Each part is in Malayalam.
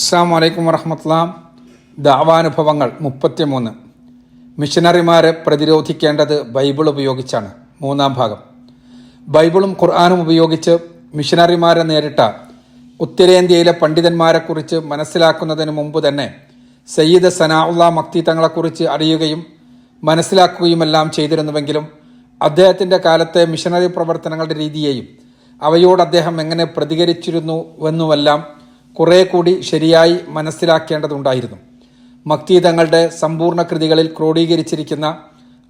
അസ്സാം വലൈക്കും വറഹമത്ലാം ദാവാനുഭവങ്ങൾ മുപ്പത്തിമൂന്ന്. മിഷനറിമാരെ പ്രതിരോധിക്കേണ്ടത് ബൈബിൾ ഉപയോഗിച്ചാണ്. മൂന്നാം ഭാഗം. ബൈബിളും ഖുർആാനും ഉപയോഗിച്ച് മിഷനറിമാരെ നേരിട്ട ഉത്തരേന്ത്യയിലെ പണ്ഡിതന്മാരെക്കുറിച്ച് മനസ്സിലാക്കുന്നതിന് മുമ്പ് തന്നെ സയ്യിദ് സനാഉള്ള മക്തി തങ്ങളെക്കുറിച്ച് അറിയുകയും മനസ്സിലാക്കുകയുമെല്ലാം ചെയ്തിരുന്നുവെങ്കിലും അദ്ദേഹത്തിന്റെ കാലത്തെ മിഷനറി പ്രവർത്തനങ്ങളുടെ രീതിയെയും അവയോട് അദ്ദേഹം എങ്ങനെ പ്രതികരിച്ചിരുന്നുവെന്നുമെല്ലാം കുറെ കൂടി ശരിയായി മനസ്സിലാക്കേണ്ടതുണ്ടായിരുന്നു. മക്തി തങ്ങളുടെ സമ്പൂർണ കൃതികളിൽ ക്രോഡീകരിച്ചിരിക്കുന്ന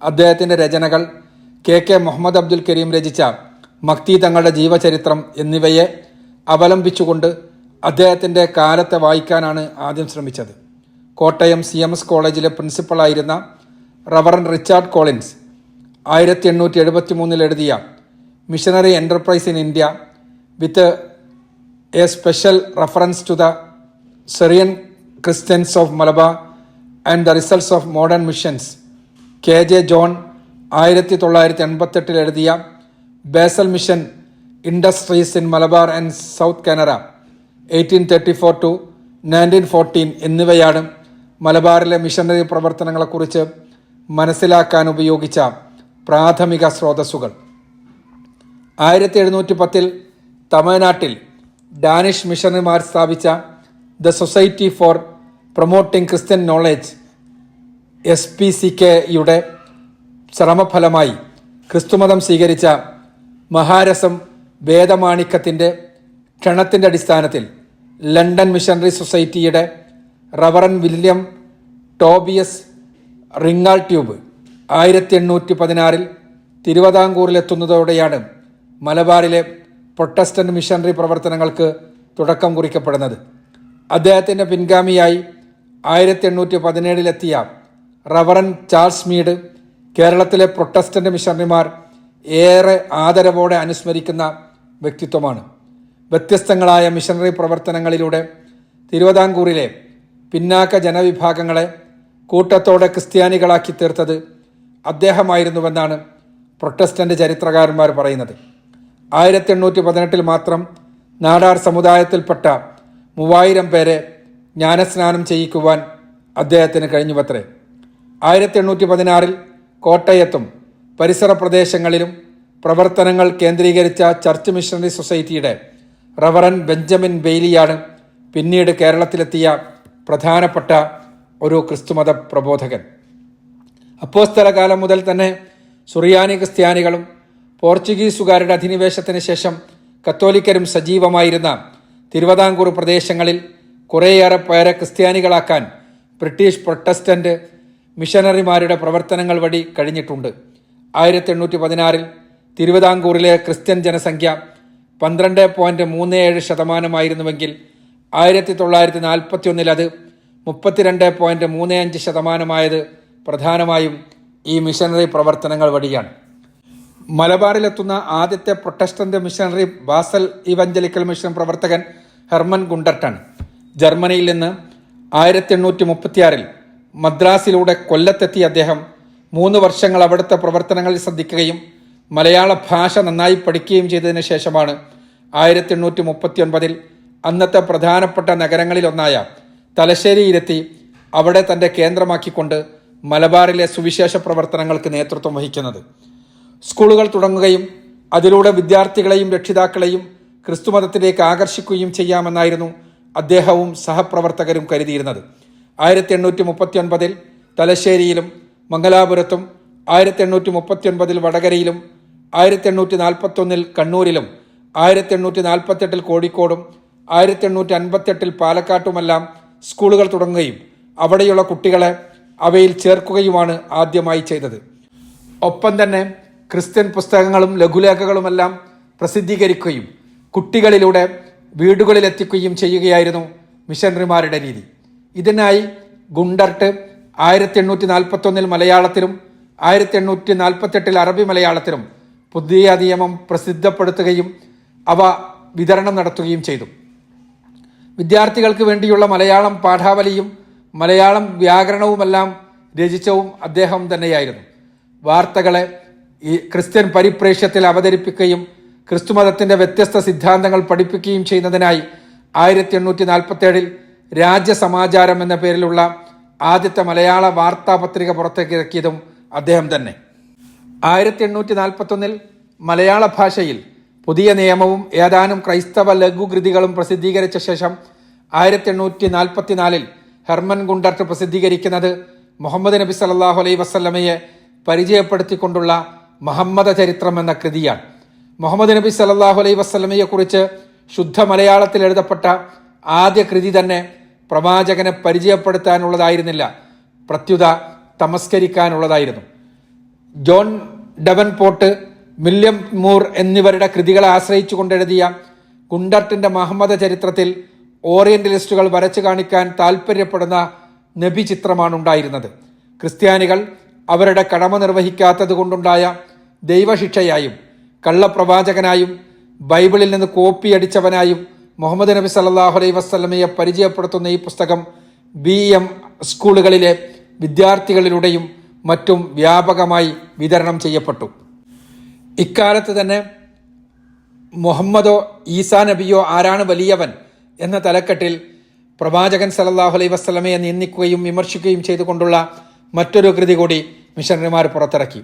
അദ്ദേഹത്തിന്റെ രചനകൾ കെ കെ മുഹമ്മദ് അബ്ദുൽ കരീം രചിച്ച മക്തി തങ്ങളുടെ ജീവചരിത്രം എന്നിവയെ അവലംബിച്ചുകൊണ്ട് അദ്ദേഹത്തിന്റെ കാലത്തെ വായിക്കാനാണ് ആദ്യം ശ്രമിച്ചത്. കോട്ടയം സി എം എസ് കോളേജിലെ പ്രിൻസിപ്പളായിരുന്ന റവറൻ റിച്ചാർഡ് കോളിൻസ് ആയിരത്തി എണ്ണൂറ്റി എഴുപത്തി മൂന്നിൽ എഴുതിയ missionary enterprise in India with a special reference to the Syrian Christians of Malabar and the results of modern missions K J John ആയിരത്തി തൊള്ളായിരത്തി എൺപത്തെട്ടിൽ എഴുതിയ Basel mission industries in Malabar and south Canara eighteen thirty four to nineteen fourteen എന്നിവയാണ് മലബാറിലെ മിഷനറി പ്രവർത്തനങ്ങളെക്കുറിച്ച് മനസ്സിലാക്കാൻ ഉപയോഗിച്ച പ്രാഥമിക സ്രോതസ്സുകൾ. ആയിരത്തി എഴുന്നൂറ്റി പത്തിൽ തമിഴ്നാട്ടിൽ ഡാനിഷ് മിഷണറിമാർ സ്ഥാപിച്ച the society for promoting Christian knowledge S P C കെയുടെ ശ്രമഫലമായി ക്രിസ്തുമതം സ്വീകരിച്ച മഹാരസം വേദമാണിക്കത്തിന്റെ ക്ഷണത്തിന്റെ അടിസ്ഥാനത്തിൽ ലണ്ടൻ മിഷണറി സൊസൈറ്റിയുടെ reverend William Tobias Ringeltaube ആയിരത്തി എണ്ണൂറ്റി പതിനാറിൽ തിരുവിതാംകൂറിലെത്തുന്നതോടെയാണ് മലബാറിലെ പ്രൊട്ടസ്റ്റന്റ് മിഷനറി പ്രവർത്തനങ്ങൾക്ക് തുടക്കം കുറിക്കപ്പെടുന്നത്. അദ്ദേഹത്തിന്റെ പിൻഗാമിയായി ആയിരത്തി എണ്ണൂറ്റി പതിനേഴിലെത്തിയ റവറൻ ചാൾസ് മീഡ് കേരളത്തിലെ പ്രൊട്ടസ്റ്റന്റ് മിഷണറിമാർ ഏറെ ആദരവോടെ അനുസ്മരിക്കുന്ന വ്യക്തിത്വമാണ്. വ്യത്യസ്തങ്ങളായ മിഷണറി പ്രവർത്തനങ്ങളിലൂടെ തിരുവിതാംകൂറിലെ പിന്നാക്ക ജനവിഭാഗങ്ങളെ കൂട്ടത്തോടെ ക്രിസ്ത്യാനികളാക്കി തീർത്തത് അദ്ദേഹമായിരുന്നുവെന്നാണ് പ്രൊട്ടസ്റ്റന്റ് ചരിത്രകാരന്മാർ പറയുന്നത്. ആയിരത്തി എണ്ണൂറ്റി പതിനെട്ടിൽ മാത്രം നാടാർ സമുദായത്തിൽപ്പെട്ട മൂവായിരം പേരെ ജ്ഞാനസ്നാനം ചെയ്യിക്കുവാൻ അദ്ദേഹത്തിന് കഴിഞ്ഞുവത്രേ. ആയിരത്തി എണ്ണൂറ്റി പതിനാറിൽ കോട്ടയത്തും പരിസര പ്രദേശങ്ങളിലും പ്രവർത്തനങ്ങൾ കേന്ദ്രീകരിച്ച ചർച്ച് മിഷണറി സൊസൈറ്റിയുടെ റവറൻ ബെഞ്ചമിൻ ബെയ്ലിയാണ് പിന്നീട് കേരളത്തിലെത്തിയ പ്രധാനപ്പെട്ട ഒരു ക്രിസ്തുമത പ്രബോധകൻ. അപ്പോസ്തല കാലം മുതൽ തന്നെ സുറിയാനി ക്രിസ്ത്യാനികളും പോർച്ചുഗീസുകാരുടെ അധിനിവേശത്തിന് ശേഷം കത്തോലിക്കരും സജീവമായിരുന്ന തിരുവിതാംകൂർ പ്രദേശങ്ങളിൽ കുറേയേറെ പേരെ ക്രിസ്ത്യാനികളാക്കാൻ ബ്രിട്ടീഷ് പ്രൊട്ടസ്റ്റന്റ് മിഷനറിമാരുടെ പ്രവർത്തനങ്ങൾ വഴി കഴിഞ്ഞിട്ടുണ്ട്. ആയിരത്തി എണ്ണൂറ്റി പതിനാറിൽ തിരുവിതാംകൂറിലെ ക്രിസ്ത്യൻ ജനസംഖ്യ പന്ത്രണ്ട് പോയിന്റ് മൂന്ന് ഏഴ് ശതമാനമായിരുന്നുവെങ്കിൽ ആയിരത്തി തൊള്ളായിരത്തി നാൽപ്പത്തി ഒന്നിൽ അത് മുപ്പത്തിരണ്ട് പോയിന്റ് മൂന്ന് അഞ്ച് ശതമാനമായത് പ്രധാനമായും ഈ മിഷനറി പ്രവർത്തനങ്ങൾ വഴിയാണ്. മലബാറിലെത്തുന്ന ആദ്യത്തെ Protestant missionary Basel evangelical mission പ്രവർത്തകൻ ഹെർമൻ ഗുണ്ടർട്ടാണ് ജർമ്മനിയിൽ നിന്ന് ആയിരത്തി എണ്ണൂറ്റി മുപ്പത്തിയാറിൽ മദ്രാസിലൂടെ കൊല്ലത്തെത്തിയ അദ്ദേഹം മൂന്ന് വർഷങ്ങൾ അവിടുത്തെ പ്രവർത്തനങ്ങളിൽ ശ്രദ്ധിക്കുകയും മലയാള ഭാഷ നന്നായി പഠിക്കുകയും ചെയ്തതിന് ശേഷമാണ് ആയിരത്തി എണ്ണൂറ്റി മുപ്പത്തി ഒൻപതിൽ അന്നത്തെ പ്രധാനപ്പെട്ട നഗരങ്ങളിലൊന്നായ തലശ്ശേരിയിലെത്തി അവിടെ തന്റെ കേന്ദ്രമാക്കിക്കൊണ്ട് മലബാറിലെ സുവിശേഷ പ്രവർത്തനങ്ങൾക്ക് നേതൃത്വം വഹിക്കുന്നത്. സ്കൂളുകൾ തുടങ്ങുകയും അതിലൂടെ വിദ്യാർത്ഥികളെയും രക്ഷിതാക്കളെയും ക്രിസ്തുമതത്തിലേക്ക് ആകർഷിക്കുകയും ചെയ്യാമെന്നായിരുന്നു അദ്ദേഹവും സഹപ്രവർത്തകരും കരുതിയിരുന്നത്. ആയിരത്തി എണ്ണൂറ്റി മുപ്പത്തി ഒൻപതിൽ തലശ്ശേരിയിലും മംഗലാപുരത്തും ആയിരത്തി എണ്ണൂറ്റി മുപ്പത്തി ഒൻപതിൽ വടകരയിലും ആയിരത്തി എണ്ണൂറ്റി നാൽപ്പത്തൊന്നിൽ കണ്ണൂരിലും ആയിരത്തി എണ്ണൂറ്റി നാൽപ്പത്തെട്ടിൽ കോഴിക്കോടും ആയിരത്തി എണ്ണൂറ്റി അൻപത്തെട്ടിൽ പാലക്കാട്ടുമെല്ലാം സ്കൂളുകൾ തുടങ്ങുകയും അവിടെയുള്ള കുട്ടികളെ അവയിൽ ചേർക്കുകയുമാണ് ആദ്യമായി ചെയ്തത്. ഒപ്പം തന്നെ ക്രിസ്ത്യൻ പുസ്തകങ്ങളും ലഘുലേഖകളുമെല്ലാം പ്രസിദ്ധീകരിക്കുകയും കുട്ടികളിലൂടെ വീടുകളിലെത്തിക്കുകയും ചെയ്യുകയായിരുന്നു മിഷണറിമാരുടെ രീതി. ഇതിനായി ഗുണ്ടർട്ട് ആയിരത്തി എണ്ണൂറ്റി നാൽപ്പത്തൊന്നിൽ മലയാളത്തിലും ആയിരത്തി എണ്ണൂറ്റി നാൽപ്പത്തെട്ടിൽ അറബി മലയാളത്തിലും പുതിയ നിയമം പ്രസിദ്ധപ്പെടുത്തുകയും അവ വിതരണം നടത്തുകയും ചെയ്തു. വിദ്യാർത്ഥികൾക്ക് വേണ്ടിയുള്ള മലയാളം പാഠാവലിയും മലയാളം വ്യാകരണവുമെല്ലാം രചിച്ചവും അദ്ദേഹം തന്നെയായിരുന്നു. വാർത്തകളെ ഈ ക്രിസ്ത്യൻ പരിപ്രേക്ഷ്യത്തിൽ അവതരിപ്പിക്കുകയും ക്രിസ്തുമതത്തിന്റെ വ്യത്യസ്ത സിദ്ധാന്തങ്ങൾ പഠിപ്പിക്കുകയും ചെയ്യുന്നതിനായി ആയിരത്തി എണ്ണൂറ്റി നാൽപ്പത്തി ഏഴിൽ രാജ്യസമാചാരം എന്ന പേരിലുള്ള ആദ്യത്തെ മലയാള വാർത്താപത്രിക പുറത്തേക്ക് ഇറക്കിയതും അദ്ദേഹം തന്നെ. ആയിരത്തി എണ്ണൂറ്റി നാൽപ്പത്തൊന്നിൽ മലയാള ഭാഷയിൽ പുതിയ നിയമവും ഏതാനും ക്രൈസ്തവ ലഘുകൃതികളും പ്രസിദ്ധീകരിച്ച ശേഷം ആയിരത്തി എണ്ണൂറ്റി നാൽപ്പത്തിനാലിൽ ഹെർമൻ ഗുണ്ടർട്ട് പ്രസിദ്ധീകരിക്കുന്നത് മുഹമ്മദ് നബി സല്ലാഹു അലൈ വസല്ലമയെ പരിചയപ്പെടുത്തിക്കൊണ്ടുള്ള മുഹമ്മദ ചരിത്രം എന്ന കൃതിയാണ്. മുഹമ്മദ് നബി സല്ലല്ലാഹു അലൈ വസ്ലമയെക്കുറിച്ച് ശുദ്ധ മലയാളത്തിൽ എഴുതപ്പെട്ട ആദ്യ കൃതി തന്നെ പ്രവാചകനെ പരിചയപ്പെടുത്താനുള്ളതായിരുന്നില്ല. പ്രത്യുത തമസ്കരിക്കാനുള്ളതായിരുന്നു. ജോൺ ഡെവൻപോർട്ട് വില്യം മൂർ എന്നിവരുടെ കൃതികളെ ആശ്രയിച്ചു കൊണ്ടെഴുതിയ കുണ്ടർട്ടിന്റെ മഹമ്മദ ചരിത്രത്തിൽ ഓറിയന്റലിസ്റ്റുകൾ വരച്ചു കാണിക്കാൻ താൽപ്പര്യപ്പെടുന്ന നബി ചിത്രമാണ് ഉണ്ടായിരുന്നത് ക്രിസ്ത്യാനികൾ അവരുടെ കടമ നിർവഹിക്കാത്തത് കൊണ്ടുണ്ടായ ദൈവശിക്ഷയായും കള്ളപ്രവാചകനായും ബൈബിളിൽ നിന്ന് കോപ്പിയടിച്ചവനായും മുഹമ്മദ് നബി സല്ലാഹു അലൈ വസല്ലമയെ പരിചയപ്പെടുത്തുന്ന ഈ പുസ്തകം ബി എം സ്കൂളുകളിലെ വിദ്യാർത്ഥികളിലൂടെയും മറ്റും വ്യാപകമായി വിതരണം ചെയ്യപ്പെട്ടു. ഇക്കാലത്ത് തന്നെ മുഹമ്മദോ ഈസാ നബിയോ ആരാണ് വലിയവൻ എന്ന തലക്കെട്ടിൽ പ്രവാചകൻ സലല്ലാഹു അലൈ വസ്ലമയെ നിന്ദിക്കുകയും വിമർശിക്കുകയും ചെയ്തുകൊണ്ടുള്ള മറ്റൊരു കൃതി കൂടി മിഷണറിമാർ പുറത്തിറക്കി.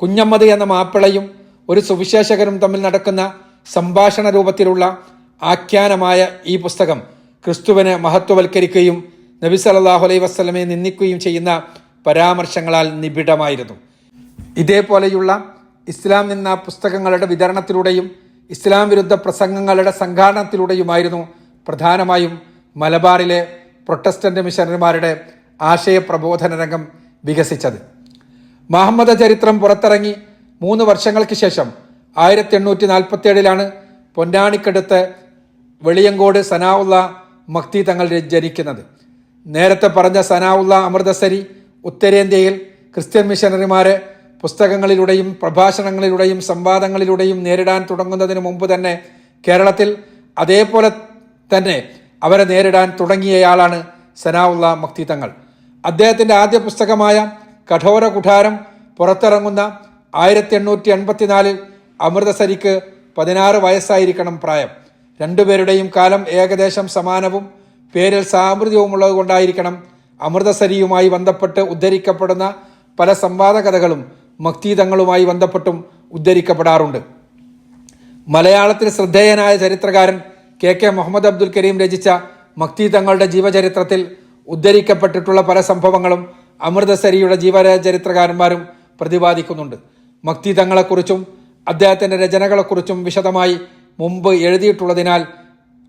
കുഞ്ഞമ്മദ് എന്ന മാപ്പിളയും ഒരു സുവിശേഷകരും തമ്മിൽ നടക്കുന്ന സംഭാഷണ രൂപത്തിലുള്ള ആഖ്യാനമായ ഈ പുസ്തകം ക്രിസ്തുവിനെ മഹത്വവൽക്കരിക്കുകയും നബി സല്ലല്ലാഹു അലൈഹി വസ്ലമയെ നിന്ദിക്കുകയും ചെയ്യുന്ന പരാമർശങ്ങളാൽ നിബിഡമായിരുന്നു. ഇതേപോലെയുള്ള ഇസ്ലാം എന്ന പുസ്തകങ്ങളുടെ വിതരണത്തിലൂടെയും ഇസ്ലാം വിരുദ്ധ പ്രസംഗങ്ങളുടെ സംഘാടനത്തിലൂടെയുമായിരുന്നു പ്രധാനമായും മലബാറിലെ പ്രൊട്ടസ്റ്റന്റ് മിഷണറിമാരുടെ ആശയപ്രബോധന രംഗം വികസിച്ചത്. മഹമ്മദ ചരിത്രം പുറത്തിറങ്ങി മൂന്ന് വർഷങ്ങൾക്ക് ശേഷം ആയിരത്തി എണ്ണൂറ്റി നാൽപ്പത്തി ഏഴിലാണ് പൊന്നാണിക്കടുത്ത് വെളിയങ്കോട് സനാവുള്ള മക്തി തങ്ങൾ ജനിക്കുന്നത്. നേരത്തെ പറഞ്ഞ സനാവുള്ള അമൃതസരി ഉത്തരേന്ത്യയിൽ ക്രിസ്ത്യൻ മിഷണറിമാരെ പുസ്തകങ്ങളിലൂടെയും പ്രഭാഷണങ്ങളിലൂടെയും സംവാദങ്ങളിലൂടെയും നേരിടാൻ തുടങ്ങുന്നതിന് മുമ്പ് തന്നെ കേരളത്തിൽ അതേപോലെ തന്നെ അവരെ നേരിടാൻ തുടങ്ങിയയാളാണ് സനാവുള്ള മക്തി തങ്ങൾ. അദ്ദേഹത്തിന്റെ ആദ്യ പുസ്തകമായ കഠോര കുഠാരം പുറത്തിറങ്ങുന്ന ആയിരത്തി എണ്ണൂറ്റി എൺപത്തിനാലിൽ അമൃതസരിക്ക് പതിനാറ് വയസ്സായിരിക്കണം പ്രായം. രണ്ടുപേരുടെയും കാലം ഏകദേശം സമാനവും പേരിൽ സാമൃദ്യവുമുള്ളത് കൊണ്ടായിരിക്കണം അമൃതസരിയുമായി ബന്ധപ്പെട്ട് ഉദ്ധരിക്കപ്പെടുന്ന പല സംവാദ കഥകളും മക്തീതങ്ങളുമായി ബന്ധപ്പെട്ടും ഉദ്ധരിക്കപ്പെടാറുണ്ട്. മലയാളത്തിൽ ശ്രദ്ധേയനായ ചരിത്രകാരൻ കെ കെ മുഹമ്മദ് അബ്ദുൽ കരീം രചിച്ച മക്തീതങ്ങളുടെ ജീവചരിത്രത്തിൽ ഉദ്ധരിക്കപ്പെട്ടിട്ടുള്ള പല സംഭവങ്ങളും അമൃതസരിയുടെ ജീവചരിത്രകാരന്മാരും പ്രതിപാദിക്കുന്നുണ്ട്. മക്തി തങ്ങളെക്കുറിച്ചും അദ്ദേഹത്തിന്റെ രചനകളെക്കുറിച്ചും വിശദമായി മുമ്പ് എഴുതിയിട്ടുള്ളതിനാൽ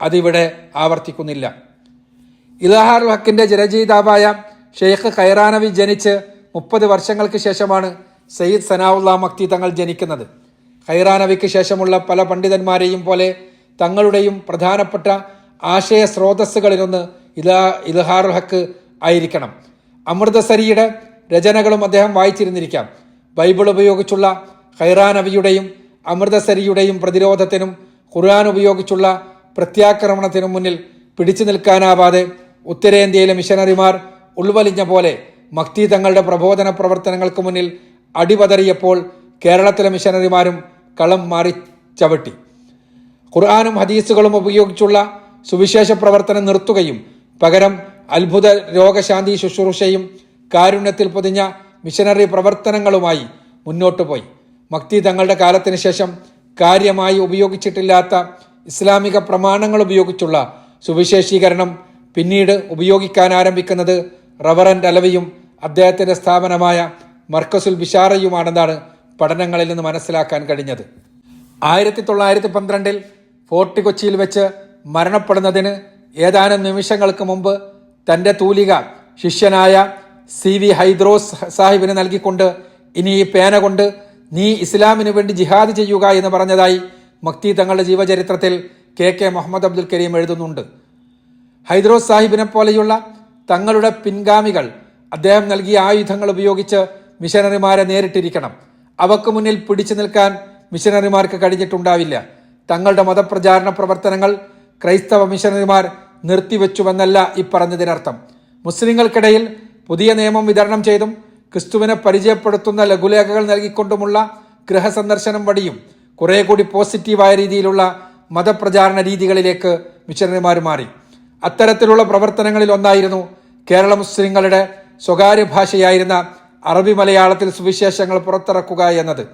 അതിവിടെ ആവർത്തിക്കുന്നില്ല. ഇലഹാർ ഹക്കിന്റെ ജനജീതാവായ ഷെയ്ഖ് ഖൈറാനവി ജനിച്ച് മുപ്പത് വർഷങ്ങൾക്ക് ശേഷമാണ് സയ്യിദ് സനാവുല്ല മക്തി തങ്ങൾ ജനിക്കുന്നത്. ഖൈറാനവിക്ക് ശേഷമുള്ള പല പണ്ഡിതന്മാരെയും പോലെ തങ്ങളുടെയും പ്രധാനപ്പെട്ട ആശയ സ്രോതസ്സുകളിലൊന്ന് ഇലാ ഇലഹാർ ഹക്ക് ആയിരിക്കണം. അമൃതസരിയുടെ രചനകളും അദ്ദേഹം വായിച്ചിരുന്നിരിക്കാം. ബൈബിൾ ഉപയോഗിച്ചുള്ള ഹൈറാനബിയുടെയും അമൃതസരിയുടെയും പ്രതിരോധത്തിനും ഖുർആൻ ഉപയോഗിച്ചുള്ള പ്രത്യാക്രമണത്തിനും മുന്നിൽ പിടിച്ചു നിൽക്കാനാവാതെ ഉത്തരേന്ത്യയിലെ മിഷനറിമാർ ഉൾവലിഞ്ഞ പോലെ മക്തി തങ്ങളുടെ പ്രബോധന പ്രവർത്തനങ്ങൾക്ക് മുന്നിൽ അടിപതറിയപ്പോൾ കേരളത്തിലെ മിഷനറിമാരും കളം മാറി ചവിട്ടി. ഖുർആാനും ഹദീസുകളും ഉപയോഗിച്ചുള്ള സുവിശേഷ പ്രവർത്തനം നിർത്തുകയും പകരം അത്ഭുത രോഗശാന്തി ശുശ്രൂഷയും കാരുണ്യത്തിൽ പൊതിഞ്ഞ മിഷനറി പ്രവർത്തനങ്ങളുമായി മുന്നോട്ടു പോയി. മക്തി തങ്ങളുടെ കാലത്തിന് ശേഷം കാര്യമായി ഉപയോഗിച്ചിട്ടില്ലാത്ത ഇസ്ലാമിക പ്രമാണങ്ങൾ ഉപയോഗിച്ചുള്ള സുവിശേഷീകരണം പിന്നീട് ഉപയോഗിക്കാൻ ആരംഭിക്കുന്നത് റവറൻഡ് അലവിയും അദ്ദേഹത്തിന്റെ സ്ഥാപനമായ മർക്കസുൽ ബിഷാറയുമാണെന്നാണ് പഠനങ്ങളിൽ നിന്ന് മനസ്സിലാക്കാൻ കഴിഞ്ഞത്. ആയിരത്തി തൊള്ളായിരത്തി പന്ത്രണ്ടിൽ ഫോർട്ട് കൊച്ചിയിൽ വെച്ച് മരണപ്പെടുന്നതിന് ഏതാനും നിമിഷങ്ങൾക്ക് മുമ്പ് തന്റെ തൂലിക ശിഷ്യനായ സി വി ഹൈദ്രോസ് സാഹിബിന് നൽകിക്കൊണ്ട് ഇനി ഈ പേന കൊണ്ട് നീ ഇസ്ലാമിന് വേണ്ടി ജിഹാദ് ചെയ്യുക എന്ന് പറഞ്ഞതായി മക്തി തങ്ങളുടെ ജീവചരിത്രത്തിൽ കെ കെ മുഹമ്മദ് അബ്ദുൽ കരീം എഴുതുന്നുണ്ട്. ഹൈദ്രോസ് സാഹിബിനെ പോലെയുള്ള തങ്ങളുടെ പിൻഗാമികൾ അദ്ദേഹം നൽകിയ ആയുധങ്ങൾ ഉപയോഗിച്ച് മിഷനറിമാരെ നേരിട്ടിരിക്കണം. അവക്ക് മുന്നിൽ പിടിച്ചു നിൽക്കാൻ മിഷനറിമാർക്ക് കഴിഞ്ഞിട്ടുണ്ടാവില്ല. തങ്ങളുടെ മതപ്രചാരണ പ്രവർത്തനങ്ങൾ ക്രൈസ്തവ മിഷനറിമാർ നിർത്തിവെച്ചുവെന്നല്ല ഇപ്പറഞ്ഞതിനർത്ഥം മുസ്ലിങ്ങൾക്കിടയിൽ പുതിയ നിയമം വിതരണം ചെയ്തും ക്രിസ്തുവിനെ പരിചയപ്പെടുത്തുന്ന ലഘുലേഖകൾ നൽകിക്കൊണ്ടുമുള്ള ഗൃഹസന്ദർശനം വഴിയും കുറെ കൂടി പോസിറ്റീവായ രീതിയിലുള്ള മതപ്രചാരണ രീതികളിലേക്ക് മിഷനറിമാർ മാറി. അത്തരത്തിലുള്ള പ്രവർത്തനങ്ങളിൽ ഒന്നായിരുന്നു കേരള മുസ്ലിങ്ങളുടെ സ്വകാര്യ ഭാഷയായിരുന്ന അറബി മലയാളത്തിൽ സുവിശേഷങ്ങൾ പുറത്തിറക്കുക എന്നത്.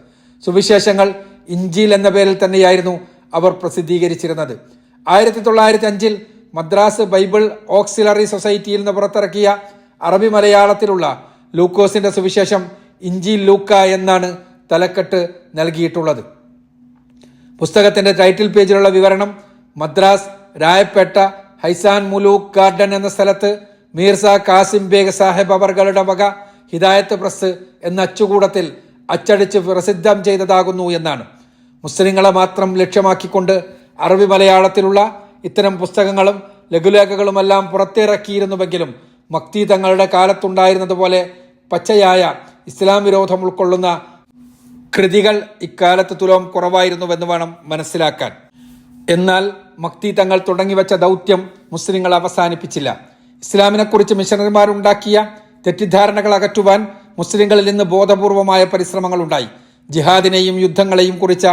സുവിശേഷങ്ങൾ ഇഞ്ചിൽ എന്ന പേരിൽ തന്നെയായിരുന്നു അവർ പ്രസിദ്ധീകരിച്ചിരുന്നത്. ആയിരത്തി തൊള്ളായിരത്തി അഞ്ചിൽ മദ്രാസ് ബൈബിൾ ഓക്സിലറി സൊസൈറ്റിയിൽ നിന്ന് പുറത്തിറക്കിയ അറബി മലയാളത്തിലുള്ള ലൂക്കോസിന്റെ സുവിശേഷം ഇഞ്ചി ലൂക്ക എന്നാണ് തലക്കെട്ട് നൽകിയിട്ടുള്ളത്. പുസ്തകത്തിന്റെ ടൈറ്റിൽ പേജിലുള്ള വിവരണം മദ്രാസ് രായപ്പേട്ട ഹൈസാൻ മുലൂക്ക് ഗാർഡൻ എന്ന സ്ഥലത്ത് മീർസ കാസിം ബേഗ് സാഹിബ് അവർകളുടെ വക ഹിദായത്ത് പ്രസ് എന്ന അച്ചുകൂടത്തിൽ അച്ചടിച്ച് പ്രസിദ്ധം ചെയ്തതാകുന്നു എന്നാണ്. മുസ്ലിങ്ങളെ മാത്രം ലക്ഷ്യമാക്കിക്കൊണ്ട് അറബി മലയാളത്തിലുള്ള ഇത്തരം പുസ്തകങ്ങളും ലഘുലേഖകളുമെല്ലാം പുറത്തിറക്കിയിരുന്നുവെങ്കിലും മക്തി തങ്ങളുടെ കാലത്തുണ്ടായിരുന്നതുപോലെ പച്ചയായ ഇസ്ലാം വിരോധം ഉൾക്കൊള്ളുന്ന കൃതികൾ ഇക്കാലത്ത് തുലോം കുറവായിരുന്നുവെന്ന് വേണം മനസ്സിലാക്കാൻ. എന്നാൽ മക്തി തങ്ങൾ തുടങ്ങിവെച്ച ദൗത്യം മുസ്ലിങ്ങൾ അവസാനിപ്പിച്ചില്ല. ഇസ്ലാമിനെക്കുറിച്ച് മിഷണറിമാരുണ്ടാക്കിയ തെറ്റിദ്ധാരണകൾ അകറ്റുവാൻ മുസ്ലിങ്ങളിൽ നിന്ന് ബോധപൂർവമായ പരിശ്രമങ്ങൾ ഉണ്ടായി. ജിഹാദിനെയും യുദ്ധങ്ങളെയും കുറിച്ച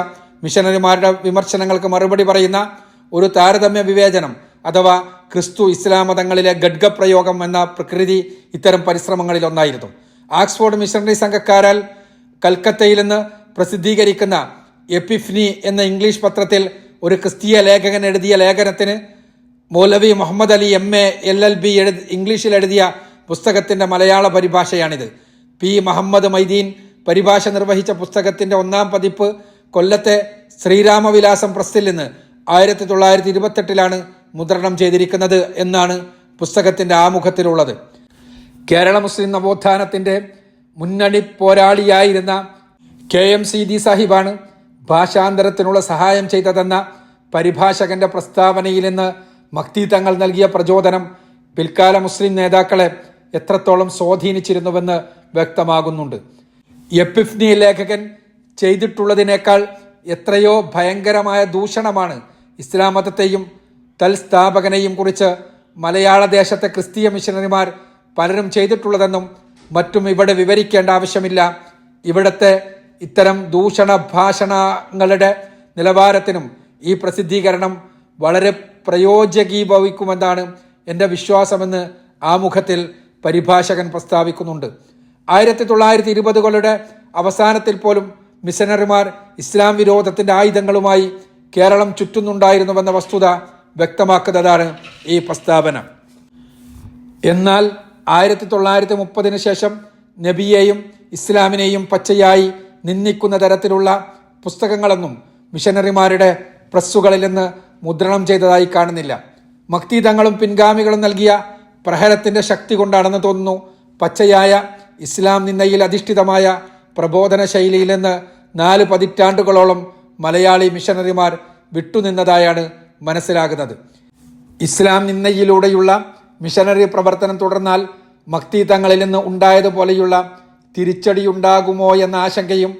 മിഷണറിമാരുടെ വിമർശനങ്ങൾക്ക് മറുപടി പറയുന്ന ഒരു താരതമ്യ വിവേചനം അഥവാ ക്രിസ്തു ഇസ്ലാം മതങ്ങളിലെ ഖഡ്ഗപ്രയോഗം എന്ന പ്രകൃതി ഇത്തരം പരിശ്രമങ്ങളിൽ ഒന്നായിരുന്നു. ആക്സ്ഫോർഡ് മിഷണറി സംഘക്കാരാൽ കൽക്കത്തയിൽ നിന്ന് പ്രസിദ്ധീകരിക്കുന്ന എപ്പിഫ്നി എന്ന ഇംഗ്ലീഷ് പത്രത്തിൽ ഒരു ക്രിസ്തീയ ലേഖകൻ എഴുതിയ ലേഖനത്തിന് Moulavi Muhammad Ali M A L L B എഴുതി ഇംഗ്ലീഷിൽ എഴുതിയ പുസ്തകത്തിന്റെ മലയാള പരിഭാഷയാണിത്. പി. മുഹമ്മദ് മൈദീൻ പരിഭാഷ നിർവഹിച്ച പുസ്തകത്തിന്റെ ഒന്നാം പതിപ്പ് കൊല്ലത്തെ ശ്രീരാമവിലാസം പ്രസ്സിൽ നിന്ന് ആയിരത്തി തൊള്ളായിരത്തി ഇരുപത്തെട്ടിലാണ് മുദ്രണം ചെയ്തിരിക്കുന്നത് എന്നാണ് പുസ്തകത്തിന്റെ ആമുഖത്തിലുള്ളത്. കേരള മുസ്ലിം നവോത്ഥാനത്തിന്റെ മുന്നണി പോരാളിയായിരുന്ന കെ എം സി ദി സാഹിബാണ് ഭാഷാന്തരത്തിനുള്ള സഹായം ചെയ്തതെന്ന പരിഭാഷകന്റെ പ്രസ്താവനയിൽ നിന്ന് മക്തി തങ്ങൾ നൽകിയ പ്രചോദനം പിൽക്കാല മുസ്ലിം നേതാക്കളെ എത്രത്തോളം സ്വാധീനിച്ചിരുന്നുവെന്ന് വ്യക്തമാകുന്നുണ്ട്. എപ്പിഫ്നി ലേഖകൻ ചെയ്തിട്ടുള്ളതിനേക്കാൾ എത്രയോ ഭയങ്കരമായ ദൂഷണമാണ് ഇസ്ലാം മതത്തെയും തൽസ്ഥാപകനെയും കുറിച്ച് മലയാള ദേശത്തെ ക്രിസ്തീയ മിഷണറിമാർ പലരും ചെയ്തിട്ടുള്ളതെന്നും മറ്റും ഇവിടെ വിവരിക്കേണ്ട ആവശ്യമില്ല. ഇവിടത്തെ ഇത്തരം ദൂഷണ ഭാഷണങ്ങളുടെ നിലവാരത്തിനും ഈ പ്രസിദ്ധീകരണം വളരെ പ്രയോജകീഭവിക്കുമെന്നാണ് എന്റെ വിശ്വാസമെന്ന് ആമുഖത്തിൽ പരിഭാഷകൻ പ്രസ്താവിക്കുന്നുണ്ട്. ആയിരത്തി തൊള്ളായിരത്തി ഇരുപതുകളുടെ അവസാനത്തിൽ പോലും മിഷനറിമാർ ഇസ്ലാം വിരോധത്തിന്റെ ആയുധങ്ങളുമായി കേരളം ചുറ്റുന്നുണ്ടായിരുന്നുവെന്ന വസ്തുത വ്യക്തമാക്കുന്നതാണ് ഈ പ്രസ്താവന. എന്നാൽ ആയിരത്തി തൊള്ളായിരത്തി മുപ്പതിന് ശേഷം നബിയെയും ഇസ്ലാമിനെയും പച്ചയായി നിന്ദിക്കുന്ന തരത്തിലുള്ള പുസ്തകങ്ങളൊന്നും മിഷനറിമാരുടെ പ്രസ്സുകളിൽ നിന്ന് മുദ്രണം ചെയ്തതായി കാണുന്നില്ല. മക്തി തങ്ങളും പിൻഗാമികളും നൽകിയ പ്രഹരത്തിന്റെ ശക്തി കൊണ്ടാണെന്ന് തോന്നുന്നു പച്ചയായ ഇസ്ലാം നിന്നയിൽ അധിഷ്ഠിതമായ പ്രബോധന ശൈലിയിൽ നിന്ന് നാല് പതിറ്റാണ്ടുകളോളം മലയാളി മിഷണറിമാർ വിട്ടുനിന്നതായാണ് മനസ്സിലാകുന്നത്. ഇസ്ലാം നിന്നയിലൂടെയുള്ള മിഷനറി പ്രവർത്തനം തുടർന്നാൽ മക്തി തങ്ങളിൽ നിന്ന് ഉണ്ടായതുപോലെയുള്ള തിരിച്ചടിയുണ്ടാകുമോ എന്ന ആശങ്കയും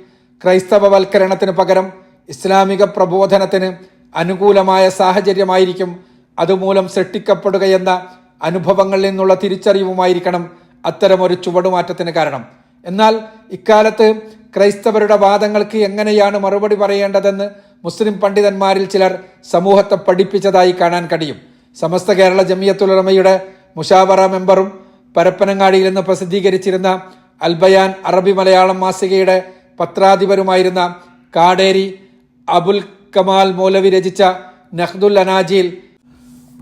ക്രൈസ്തവവൽക്കരണത്തിന് പകരം ഇസ്ലാമിക പ്രബോധനത്തിന് അനുകൂലമായ സാഹചര്യമായിരിക്കും അതുമൂലം സൃഷ്ടിക്കപ്പെടുകയെന്ന അനുഭവങ്ങളിൽ നിന്നുള്ള തിരിച്ചറിവുമായിരിക്കണം അത്തരമൊരു ചുവടുമാറ്റത്തിന് കാരണം. എന്നാൽ ഇക്കാലത്ത് ക്രൈസ്തവരുടെ വാദങ്ങൾക്ക് എങ്ങനെയാണ് മറുപടി പറയേണ്ടതെന്ന് മുസ്ലിം പണ്ഡിതന്മാരിൽ ചിലർ സമൂഹത്തെ പഠിപ്പിച്ചതായി കാണാൻ കഴിയും. സമസ്ത കേരള ജമിയത്തുലമയുടെ മുഷാവറ മെമ്പറും പരപ്പനങ്ങാടിയിൽ നിന്ന് പ്രസിദ്ധീകരിച്ചിരുന്ന അൽബയാൻ അറബി മലയാളം മാസികയുടെ പത്രാധിപരുമായിരുന്ന കാടേരി അബുൽ കമാൽ മൗലവി രചിച്ച നഹ്ദുൽ അനാജിൽ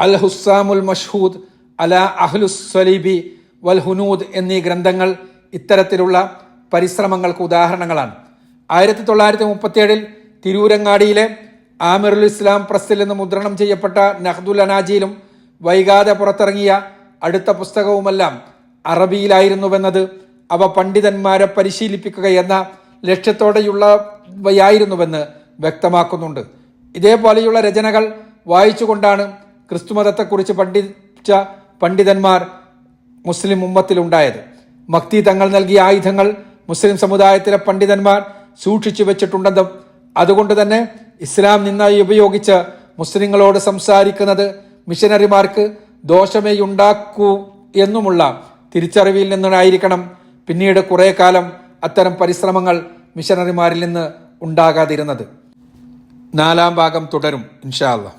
അൽ ഹുസ്സാമുൽ മഷ്ഹൂദ് അല അഹ്ലുസ്വലീബി വൽ ഹുനൂദ് എന്നീ ഗ്രന്ഥങ്ങൾ ഇത്തരത്തിലുള്ള പരിശ്രമങ്ങൾക്ക് ഉദാഹരണങ്ങളാണ്. ആയിരത്തി തൊള്ളായിരത്തി മുപ്പത്തിയേഴിൽ തിരൂരങ്ങാടിയിലെ ആമിറുൽ ഇസ്ലാം പ്രസ്സിൽ നിന്ന് മുദ്രണം ചെയ്യപ്പെട്ട നഹ്ദുൽ അനാജിയിലും വൈകാതെ പുറത്തിറങ്ങിയ അടുത്ത പുസ്തകവുമെല്ലാം അറബിയിലായിരുന്നുവെന്നത് അവ പണ്ഡിതന്മാരെ പരിശീലിപ്പിക്കുക എന്ന ലക്ഷ്യത്തോടെയുള്ളവയായിരുന്നുവെന്ന് വ്യക്തമാക്കുന്നുണ്ട്. ഇതേപോലെയുള്ള രചനകൾ വായിച്ചുകൊണ്ടാണ് ക്രിസ്തുമതത്തെക്കുറിച്ച് പഠിച്ച പണ്ഡിതന്മാർ മുസ്ലിം ഉമ്മത്തിലുണ്ടായത്. മക്തി തങ്ങൾ നൽകിയ ആയുധങ്ങൾ മുസ്ലിം സമുദായത്തിലെ പണ്ഡിതന്മാർ സൂക്ഷിച്ചു വെച്ചിട്ടുണ്ടെന്നും അതുകൊണ്ട് തന്നെ ഇസ്ലാം നിന്നായി ഉപയോഗിച്ച് മുസ്ലിങ്ങളോട് സംസാരിക്കുന്നത് മിഷനറിമാർക്ക് ദോഷമേ ഉണ്ടാക്കൂ എന്നുമുള്ള തിരിച്ചറിവിൽ നിന്നായിരിക്കണം. പിന്നീട് കുറെ കാലം അത്തരം പരിശ്രമങ്ങൾ മിഷനറിമാരിൽ നിന്ന് ഉണ്ടാകാതിരുന്നത്. നാലാം ഭാഗം തുടരും ഇൻഷാ അല്ലാ